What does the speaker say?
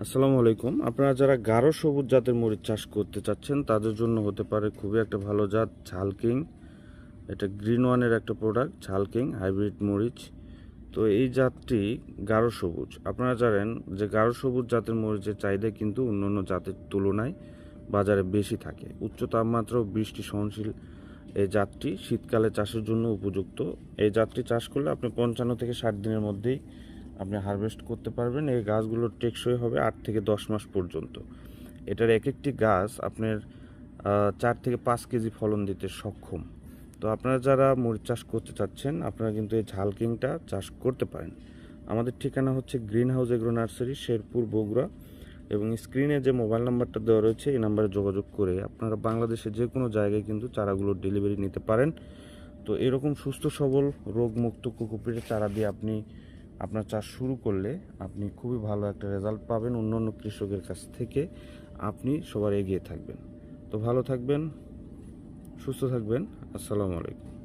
আসসালামু আলাইকুম। আপনারা যারা গাঢ় সবুজ জাতের মরিচ চাষ করতে চাচ্ছেন, তাদের জন্য হতে পারে খুবই একটা ভালো জাত ঝালকিং। এটা গ্রিন ওয়ানের একটা প্রোডাক্ট ঝালকিং, হাইব্রিড মরিচ। তো এই জাতটি গাঢ় সবুজ। আপনারা জানেন যে গাঢ় সবুজ জাতের মরিচের চাহিদা কিন্তু অন্যান্য জাতের তুলনায় বাজারে বেশি থাকে। উচ্চ তাপমাত্রা ও বৃষ্টি সহনশীল এই জাতটি শীতকালে চাষের জন্য উপযুক্ত। এই জাতটি চাষ করলে আপনি পঞ্চান্ন থেকে ষাট দিনের মধ্যেই আপনি হারভেস্ট করতে পারবেন। এই গাছগুলো টেকসই হবে আট থেকে দশ মাস পর্যন্ত। এটার এক একটি গাছ আপনার চার থেকে পাঁচ কেজি ফলন দিতে সক্ষম। তো আপনারা যারা মরিচ চাষ করতে চাচ্ছেন, আপনারা কিন্তু এই ঝালকিংটা চাষ করতে পারেন। আমাদের ঠিকানা হচ্ছে green house agro nursery Sherpur, Bogura এবং স্ক্রিনে যে মোবাইল নাম্বারটা দেওয়া রয়েছে, এই নাম্বারে যোগাযোগ করে আপনারা বাংলাদেশে যে কোনো জায়গায় কিন্তু চারাগুলোর ডেলিভারি নিতে পারেন। তো এরকম সুস্থ সবল, রোগমুক্ত কোকোপিটের চারা দিয়ে আপনি আপনার চাষ শুরু করলে আপনি খুবই ভালো একটা রেজাল্ট পাবেন অন্য অন্য কৃষকের কাছ থেকে। আপনি সবার এগিয়ে থাকবেন। তো ভালো থাকবেন, সুস্থ থাকবেন। আসসালামু আলাইকুম।